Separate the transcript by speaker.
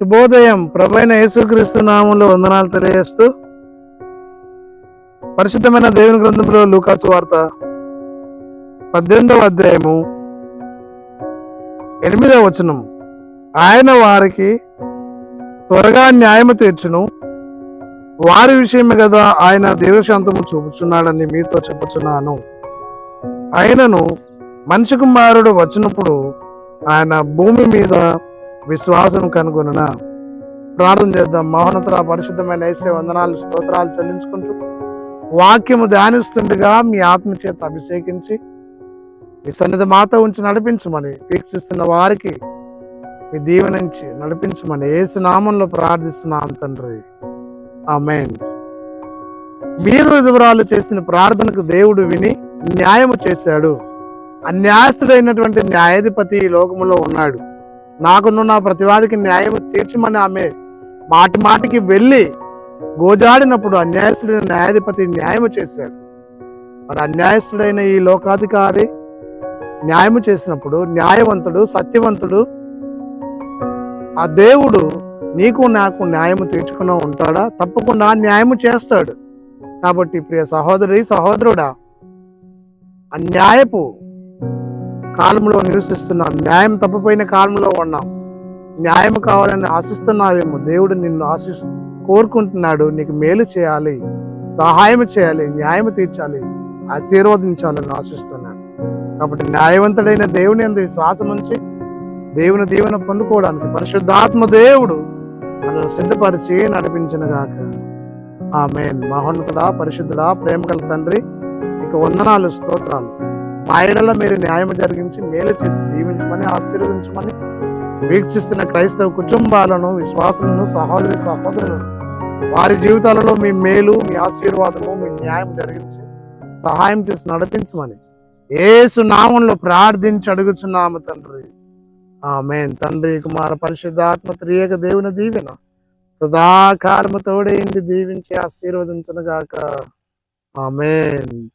Speaker 1: శుభోదయం. ప్రభైన యేసుక్రీస్తు నామంలో వందనాలు తెలియజేస్తూ పరిశుద్ధమైన దేవుని గ్రంథంలో లూకాసు వార్త పద్దెనిమిదవ అధ్యాయము ఎనిమిదవ వచనం. ఆయన వారికి త్వరగా న్యాయము తీర్చును. వారి విషయమే కదా ఆయన దీర్ఘశాంతము చూపుచున్నాడని మీతో చెప్పుచున్నాను. ఆయనను మనిషి కుమారుడు వచ్చినప్పుడు ఆయన భూమి మీద విశ్వాసం కనుగొనున ప్రార్థన చేద్దాం. మౌనతర పరిశుద్ధమైన వేసే వందనాలు స్తోత్రాలు చెల్లించుకుంటూ వాక్యము ధ్యానిస్తుండగా మీ ఆత్మ చేత అభిషేకించి మీ సన్నిధి మాతో ఉంచి నడిపించమని వీక్షిస్తున్న వారికి మీ దీవెనించి నడిపించమని ఏసు నామంలో ప్రార్థిస్తున్నాం తండ్రి. ఆమెన్. మీరు విధురాలు చేసిన ప్రార్థనకు దేవుడు విని న్యాయము చేశాడు. అన్యాయస్తుడైనటువంటి న్యాయాధిపతి ఈ లోకములో ఉన్నాడు. నాకును నా ప్రతివాదికి న్యాయం తీర్చమని ఆమె మాటి మాటికి వెళ్ళి గోజాడినప్పుడు అన్యాయస్తుడైన న్యాయాధిపతి న్యాయము చేశాడు. మరి అన్యాయస్తుడైన ఈ లోకాధికారి న్యాయము చేసినప్పుడు న్యాయవంతుడు సత్యవంతుడు ఆ దేవుడు నీకు నాకు న్యాయము తీర్చుకుని ఉంటాడా? తప్పకుండా న్యాయము చేస్తాడు. కాబట్టి ప్రియ సహోదరి సహోదరుడా అన్యాయపు కాలంలో నివసిస్తున్నాం న్యాయం తప్పిపోయిన కాలంలో ఉన్నాం న్యాయం కావాలని ఆశిస్తున్నావేమో. దేవుడు నిన్ను ఆశి కోరుకుంటున్నాడు. నీకు మేలు చేయాలి. సహాయం చేయాలి. న్యాయం తీర్చాలి. ఆశీర్వదించాలని ఆశిస్తున్నాను. కాబట్టి న్యాయవంతుడైన దేవుని అందు విశ్వాసం ఉంచి దేవుని దీవెన పొందుకోవడానికి పరిశుద్ధాత్మ దేవుడు మనల్ని సిద్ధపరిచి నడిపించిన గాక. ఆమె మహోన్నతుడా పరిశుద్ధుడా ప్రేమ గల తండ్రి ఇక వందనాలు స్తోత్రాలు. మా ఏడల మీరు న్యాయం జరిగించి మేలు చేసి దీవించమని ఆశీర్వదించమని వీక్షిస్తున్న క్రైస్తవ కుటుంబాలను విశ్వాసులను సహోదరి సహోదరులను వారి జీవితాలలో మీ మేలు మీ ఆశీర్వాదము మీ న్యాయం జరిగించి సహాయం చేసి నడిపించమని ఏసు నామంలో ప్రార్థించి అడుగుచున్నాము తండ్రి. ఆమె తండ్రి కుమార పరిశుద్ధాత్మ త్రియక దేవుని దీవెన సదాకాలము తోడేంటి దీవించి ఆశీర్వదించను గాక. ఆమెన్.